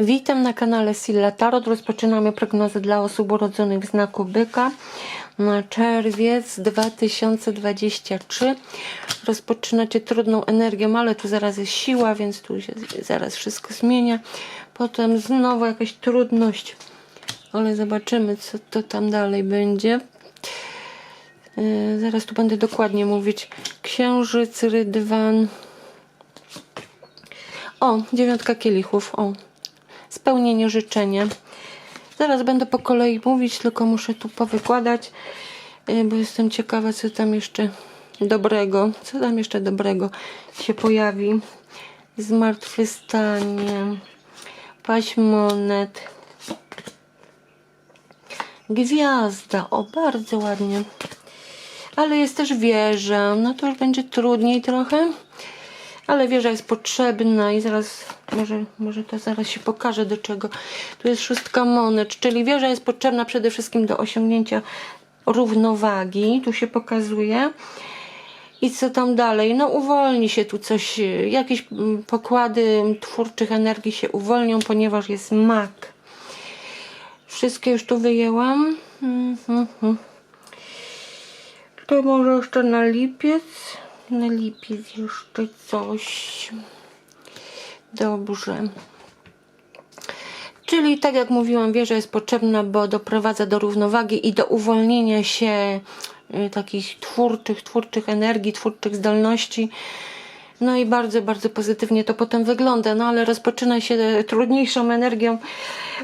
Witam na kanale Silla Tarot. Rozpoczynamy prognozę dla osób urodzonych w znaku byka na czerwiec 2023. Rozpoczynacie trudną energią, ale tu zaraz jest siła, więc tu się zaraz wszystko zmienia. Potem znowu jakaś trudność, ale zobaczymy, co to tam dalej będzie. Yy, zaraz tu będę dokładnie mówić. Księżyc, rydwan. O, dziewiątka kielichów. O, spełnienie życzenia. Zaraz będę po kolei mówić, tylko muszę tu powykładać, yy, bo jestem ciekawa, co tam jeszcze dobrego, co tam jeszcze dobrego się pojawi. Zmartwychwstanie, paść monet, gwiazda. O, bardzo ładnie. Ale jest też wieża, no to już będzie trudniej trochę. Ale wieża jest potrzebna i zaraz, może, może to zaraz się pokaże do czego. Tu jest szóstka monet, czyli wieża jest potrzebna przede wszystkim do osiągnięcia równowagi. Tu się pokazuje. I co tam dalej? No uwolni się tu coś, jakieś mm, pokłady twórczych energii się uwolnią, ponieważ jest mak. Wszystkie już tu wyjęłam. Mhm. To może jeszcze na lipiec. Na lipiec jeszcze coś. Dobrze. Czyli tak jak mówiłam, wieża jest potrzebna, bo doprowadza do równowagi i do uwolnienia się y, takich twórczych, twórczych energii, twórczych zdolności. No i bardzo, bardzo pozytywnie to potem wygląda, no ale rozpoczyna się trudniejszą energią,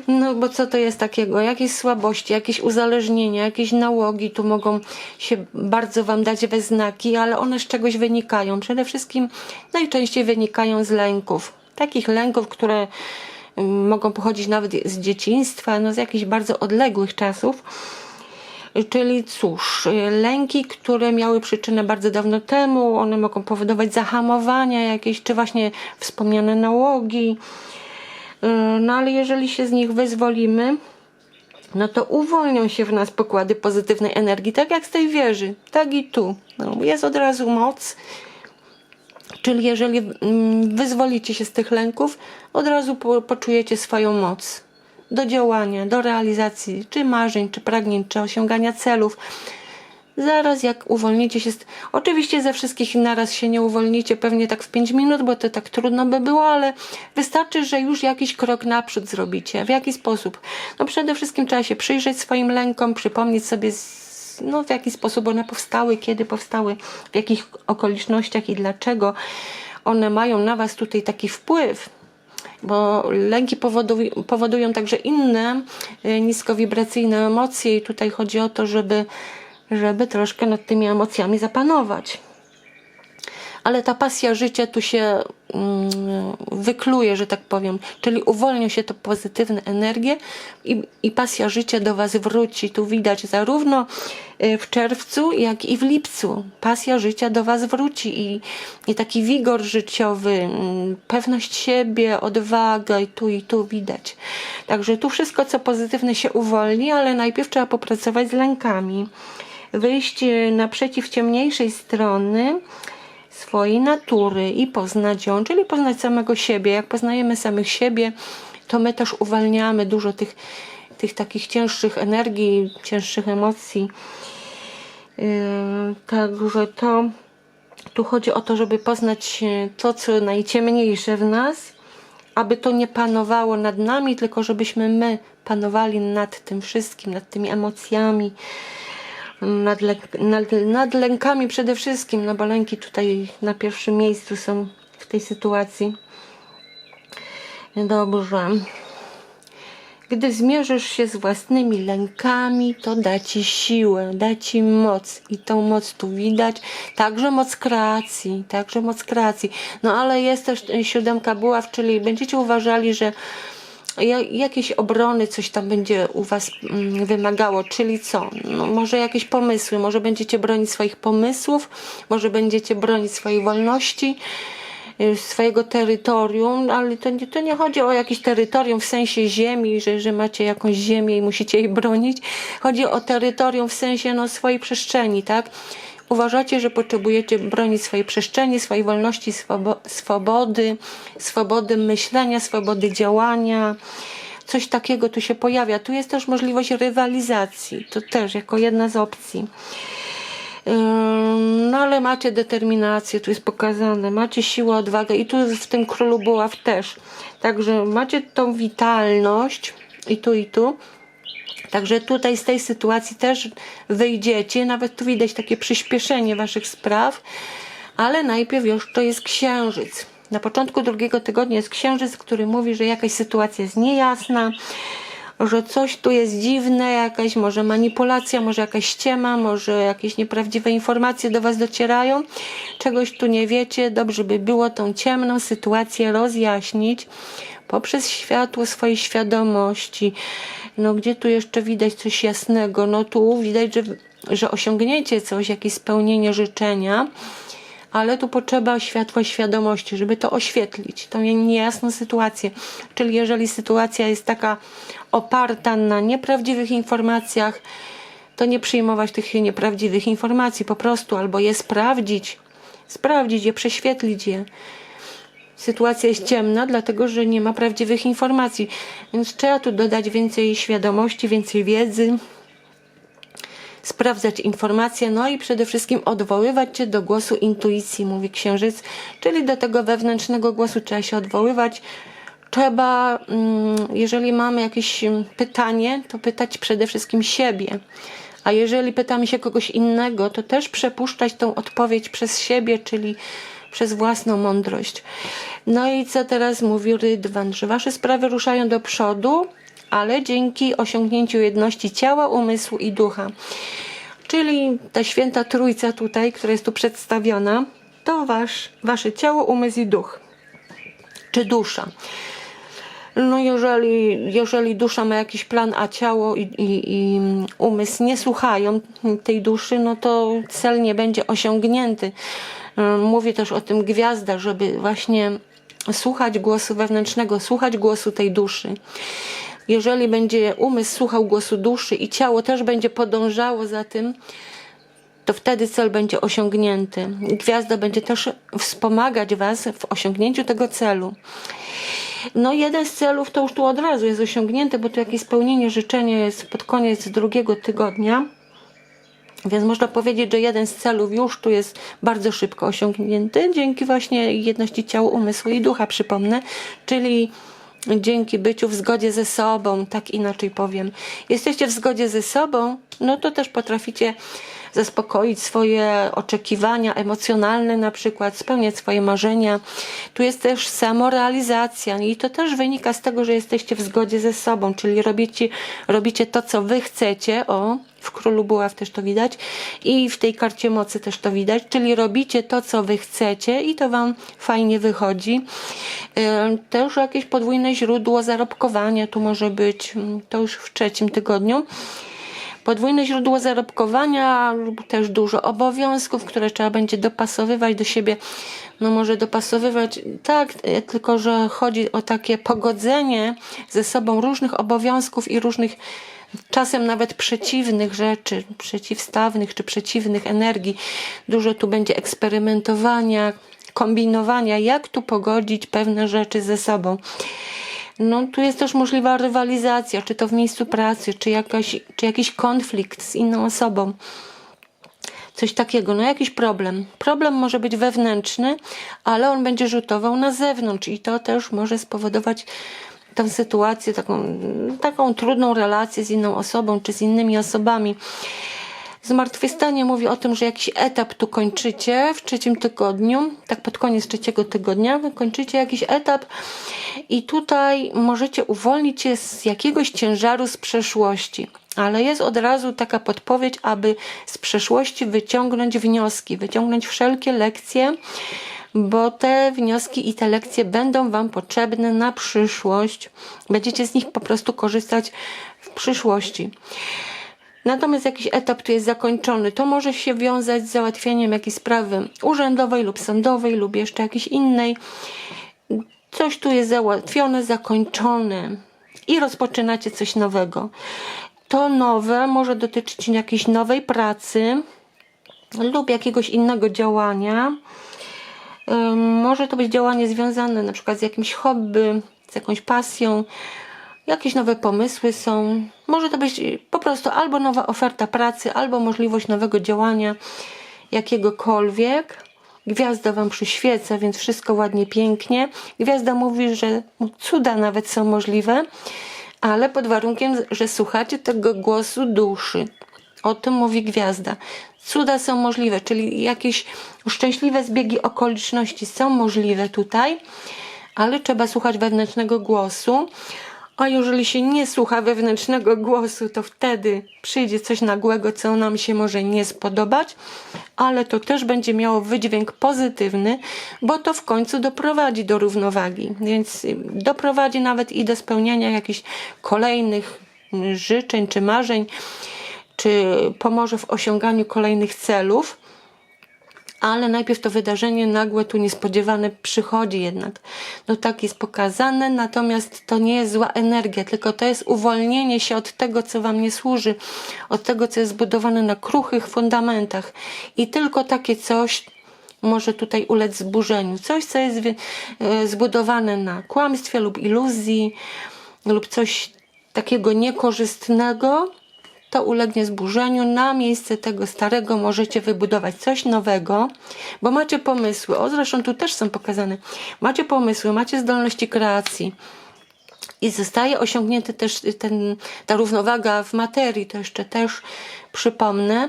no bo co to jest takiego? Jakieś słabości, jakieś uzależnienia, jakieś nałogi tu mogą się bardzo Wam dać we znaki, ale one z czegoś wynikają. Przede wszystkim najczęściej wynikają z lęków. Takich lęków, które mm, mogą pochodzić nawet z dzieciństwa, no z jakichś bardzo odległych czasów. Czyli cóż, lęki, które miały przyczynę bardzo dawno temu, one mogą powodować zahamowania jakieś, czy właśnie wspomniane nałogi. Yy, No ale jeżeli się z nich wyzwolimy, no to uwolnią się w nas pokłady pozytywnej energii, tak jak z tej wieży, tak i tu. No, jest od razu moc. Czyli jeżeli mm, wyzwolicie się z tych lęków, od razu po, poczujecie swoją moc do działania, do realizacji czy marzeń, czy pragnień, czy osiągania celów. Zaraz jak uwolnicie się, oczywiście ze wszystkich naraz się nie uwolnicie, pewnie tak w 5 minut, bo to tak trudno by było, ale wystarczy, że już jakiś krok naprzód zrobicie. W jaki sposób? No przede wszystkim trzeba się przyjrzeć swoim lękom, przypomnieć sobie no, w jaki sposób one powstały, kiedy powstały, w jakich okolicznościach i dlaczego one mają na was tutaj taki wpływ bo lęki powoduj, powodują także inne y, niskowibracyjne emocje i tutaj chodzi o to, żeby, żeby troszkę nad tymi emocjami zapanować. Ale ta pasja życia tu się mm, wykluje, że tak powiem, czyli uwolnią się to pozytywne energie i, i pasja życia do Was wróci. Tu widać zarówno y, w czerwcu, jak i w lipcu. Pasja życia do Was wróci i, i taki wigor życiowy, mm, pewność siebie, odwaga i tu i tu widać. Także tu wszystko, co pozytywne się uwolni, ale najpierw trzeba popracować z lękami. Wyjść y, naprzeciw ciemniejszej strony, swojej natury i poznać ją, czyli poznać samego siebie. Jak poznajemy samych siebie, to my też uwalniamy dużo tych, tych takich cięższych energii, cięższych emocji. Yy, także to tu chodzi o to, żeby poznać to, co najciemniejsze w nas, aby to nie panowało nad nami, tylko żebyśmy my panowali nad tym wszystkim, nad tymi emocjami, nad, lek- nad, nad lękami przede wszystkim, no bo lęki tutaj na pierwszym miejscu są w tej sytuacji. Dobrze. Gdy zmierzysz się z własnymi lękami, to da ci siłę, da ci moc i tą moc tu widać. Także moc kreacji, także moc kreacji. No ale jest też siódemka buław, czyli będziecie uważali, że jakieś obrony coś tam będzie u Was mm, wymagało, czyli co? No, może jakieś pomysły, może będziecie bronić swoich pomysłów, może będziecie bronić swojej wolności, y, swojego terytorium, ale to nie, to nie chodzi o jakieś terytorium w sensie ziemi, że, że macie jakąś ziemię i musicie jej bronić. Chodzi o terytorium w sensie no, swojej przestrzeni, tak? Uważacie, że potrzebujecie bronić swojej przestrzeni, swojej wolności, swobo- swobody, swobody myślenia, swobody działania. Coś takiego tu się pojawia. Tu jest też możliwość rywalizacji. To też jako jedna z opcji. No ale macie determinację, tu jest pokazane, macie siłę, odwagę i tu w tym królu buław też. Także macie tą witalność i tu, i tu. Także tutaj z tej sytuacji też wyjdziecie, nawet tu widać takie przyspieszenie waszych spraw, ale najpierw już to jest księżyc. Na początku drugiego tygodnia jest księżyc, który mówi, że jakaś sytuacja jest niejasna, że coś tu jest dziwne, jakaś może manipulacja, może jakaś ściema, może jakieś nieprawdziwe informacje do Was docierają, czegoś tu nie wiecie, dobrze by było tą ciemną sytuację rozjaśnić poprzez światło swojej świadomości. No gdzie tu jeszcze widać coś jasnego? No tu widać, że, że osiągniecie coś, jakieś spełnienie życzenia, ale tu potrzeba światła świadomości, żeby to oświetlić, tą niejasną sytuację. Czyli jeżeli sytuacja jest taka oparta na nieprawdziwych informacjach, to nie przyjmować tych nieprawdziwych informacji po prostu, albo je sprawdzić, sprawdzić je, prześwietlić je. Sytuacja jest ciemna, dlatego że nie ma prawdziwych informacji, więc trzeba tu dodać więcej świadomości, więcej wiedzy sprawdzać informacje, no i przede wszystkim odwoływać się do głosu intuicji, mówi księżyc, czyli do tego wewnętrznego głosu trzeba się odwoływać. Trzeba, mm, jeżeli mamy jakieś mm, pytanie, to pytać przede wszystkim siebie. A jeżeli pytamy się kogoś innego, to też przepuszczać tą odpowiedź przez siebie, czyli przez własną mądrość. No i co teraz mówi Rydwan, że wasze sprawy ruszają do przodu, ale dzięki osiągnięciu jedności ciała, umysłu i ducha. Czyli ta święta trójca tutaj, która jest tu przedstawiona, to wasz, wasze ciało, umysł i duch. Czy dusza. No jeżeli, jeżeli dusza ma jakiś plan, a ciało i, i, i umysł nie słuchają tej duszy, no to cel nie będzie osiągnięty. Mówi też o tym gwiazda, żeby właśnie słuchać głosu wewnętrznego, słuchać głosu tej duszy. Jeżeli będzie umysł słuchał głosu duszy i ciało też będzie podążało za tym, to wtedy cel będzie osiągnięty. Gwiazda będzie też wspomagać Was w osiągnięciu tego celu. No jeden z celów to już tu od razu jest osiągnięty, bo tu jakieś spełnienie życzenia jest pod koniec drugiego tygodnia. Więc można powiedzieć, że jeden z celów już tu jest bardzo szybko osiągnięty, dzięki właśnie jedności ciała, umysłu i ducha, przypomnę, czyli dzięki byciu w zgodzie ze sobą, tak inaczej powiem. Jesteście w zgodzie ze sobą, no to też potraficie zaspokoić swoje oczekiwania emocjonalne, na przykład spełniać swoje marzenia. Tu jest też samorealizacja i to też wynika z tego, że jesteście w zgodzie ze sobą, czyli robicie, robicie to, co wy chcecie. O, w Królu Buław też to widać i w tej karcie mocy też to widać, czyli robicie to, co wy chcecie i to wam fajnie wychodzi. Yy, Też jakieś podwójne źródło zarobkowania tu może być, mm, to już w trzecim tygodniu podwójne źródło zarobkowania lub też dużo obowiązków, które trzeba będzie dopasowywać do siebie. No może dopasowywać tak, tylko że chodzi o takie pogodzenie ze sobą różnych obowiązków i różnych czasem nawet przeciwnych rzeczy, przeciwstawnych czy przeciwnych energii. Dużo tu będzie eksperymentowania, kombinowania, jak tu pogodzić pewne rzeczy ze sobą. No, tu jest też możliwa rywalizacja, czy to w miejscu pracy, czy, jakaś, czy jakiś konflikt z inną osobą. Coś takiego, no jakiś problem. Problem może być wewnętrzny, ale on będzie rzutował na zewnątrz i to też może spowodować tę sytuację, taką, taką trudną relację z inną osobą, czy z innymi osobami. Zmartwychwstanie mówi o tym, że jakiś etap tu kończycie w trzecim tygodniu, tak pod koniec trzeciego tygodnia, kończycie jakiś etap i tutaj możecie uwolnić się z jakiegoś ciężaru z przeszłości. Ale jest od razu taka podpowiedź, aby z przeszłości wyciągnąć wnioski, wyciągnąć wszelkie lekcje, bo te wnioski i te lekcje będą Wam potrzebne na przyszłość. Będziecie z nich po prostu korzystać w przyszłości. Natomiast jakiś etap tu jest zakończony, to może się wiązać z załatwieniem jakiejś sprawy urzędowej lub sądowej lub jeszcze jakiejś innej. Coś tu jest załatwione, zakończone i rozpoczynacie coś nowego. To nowe może dotyczyć jakiejś nowej pracy, lub jakiegoś innego działania. Może to być działanie związane na przykład z jakimś hobby, z jakąś pasją, jakieś nowe pomysły są. Może to być po prostu albo nowa oferta pracy, albo możliwość nowego działania jakiegokolwiek. Gwiazda Wam przyświeca, więc wszystko ładnie, pięknie. Gwiazda mówi, że cuda nawet są możliwe, ale pod warunkiem, że słuchacie tego głosu duszy. O tym mówi gwiazda. Cuda są możliwe, czyli jakieś szczęśliwe zbiegi okoliczności są możliwe tutaj, ale trzeba słuchać wewnętrznego głosu. A jeżeli się nie słucha wewnętrznego głosu, to wtedy przyjdzie coś nagłego, co nam się może nie spodobać, ale to też będzie miało wydźwięk pozytywny, bo to w końcu doprowadzi do równowagi, więc y, doprowadzi nawet i do spełniania jakichś kolejnych y, życzeń czy marzeń, czy pomoże w osiąganiu kolejnych celów ale najpierw to wydarzenie nagłe, tu niespodziewane przychodzi jednak. No tak jest pokazane, natomiast to nie jest zła energia, tylko to jest uwolnienie się od tego, co wam nie służy, od tego, co jest zbudowane na kruchych fundamentach. I tylko takie coś może tutaj ulec zburzeniu. Coś, co jest e, zbudowane na kłamstwie lub iluzji, lub coś takiego niekorzystnego, to ulegnie zburzeniu. Na miejsce tego starego możecie wybudować coś nowego, bo macie pomysły. O, zresztą tu też są pokazane. Macie pomysły, macie zdolności kreacji. I zostaje osiągnięty też ten, ta równowaga w materii, to jeszcze też przypomnę.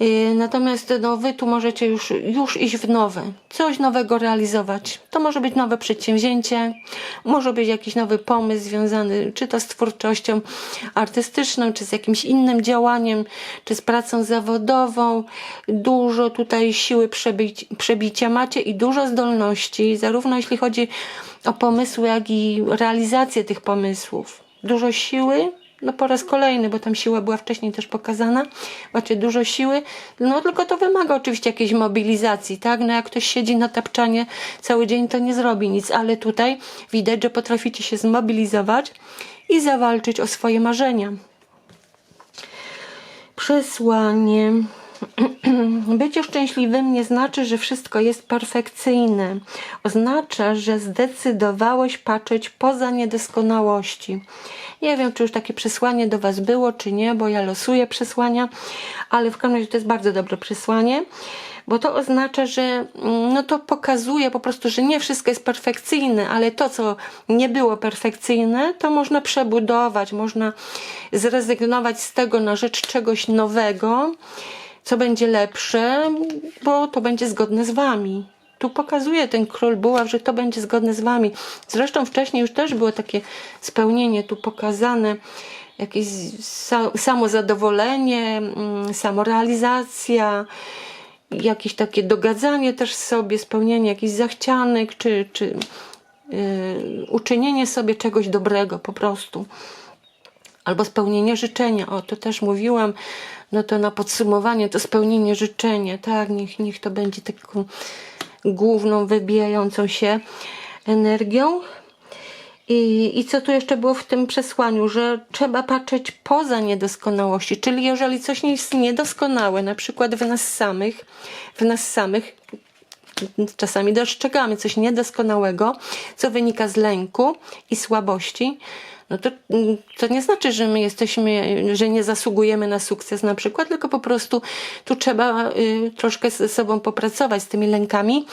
Yy, Natomiast no, wy tu możecie już, już iść w nowe, coś nowego realizować. To może być nowe przedsięwzięcie, może być jakiś nowy pomysł związany czy to z twórczością artystyczną, czy z jakimś innym działaniem, czy z pracą zawodową. Dużo tutaj siły przebić, przebicia macie i dużo zdolności, zarówno jeśli chodzi o pomysły, jak i realizację tych pomysłów. Dużo siły, no po raz kolejny, bo tam siła była wcześniej też pokazana. Macie dużo siły, no tylko to wymaga oczywiście jakiejś mobilizacji, tak? No jak ktoś siedzi na tapczanie cały dzień, to nie zrobi nic, ale tutaj widać, że potraficie się zmobilizować i zawalczyć o swoje marzenia. Przesłanie. Bycie szczęśliwym nie znaczy, że wszystko jest perfekcyjne. Oznacza, że zdecydowałeś patrzeć poza niedoskonałości. Nie wiem, czy już takie przesłanie do Was było, czy nie, bo ja losuję przesłania, ale w każdym razie to jest bardzo dobre przesłanie, bo to oznacza, że mm, no to pokazuje po prostu, że nie wszystko jest perfekcyjne, ale to, co nie było perfekcyjne, to można przebudować, można zrezygnować z tego na rzecz czegoś nowego, co będzie lepsze, bo to będzie zgodne z Wami. Tu pokazuje ten król buław, że to będzie zgodne z Wami. Zresztą wcześniej już też było takie spełnienie tu pokazane, jakieś sa samozadowolenie, mm, samorealizacja, jakieś takie dogadzanie też sobie, spełnienie jakichś zachcianek, czy, czy yy, uczynienie sobie czegoś dobrego po prostu albo spełnienie życzenia. O, to też mówiłam, no to na podsumowanie to spełnienie życzenia, tak, niech, niech to będzie taką główną, wybijającą się energią. I, I co tu jeszcze było w tym przesłaniu, że trzeba patrzeć poza niedoskonałości, czyli jeżeli coś nie jest niedoskonałe, na przykład w nas samych, w nas samych, czasami dostrzegamy coś niedoskonałego, co wynika z lęku i słabości, no to, mm, to nie znaczy, że my jesteśmy, że nie zasługujemy na sukces na przykład, tylko po prostu tu trzeba y, troszkę ze sobą popracować z tymi lękami.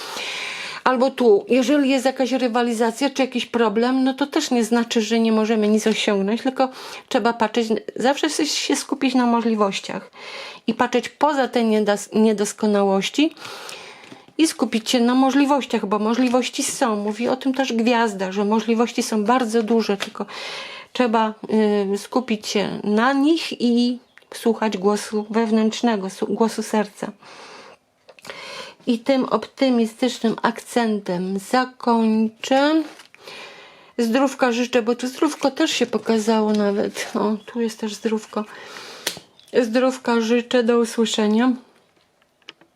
Albo tu, jeżeli jest jakaś rywalizacja czy jakiś problem, no to też nie znaczy, że nie możemy nic osiągnąć, tylko trzeba patrzeć, zawsze się skupić na możliwościach i patrzeć poza te niedos niedoskonałości i skupić się na możliwościach, bo możliwości są. Mówi o tym też gwiazda, że możliwości są bardzo duże, tylko trzeba y, skupić się na nich i słuchać głosu wewnętrznego, su- głosu serca. I tym optymistycznym akcentem zakończę. Zdrówka życzę, bo tu zdrówko też się pokazało nawet. O, tu jest też zdrówko. Zdrówka życzę, do usłyszenia.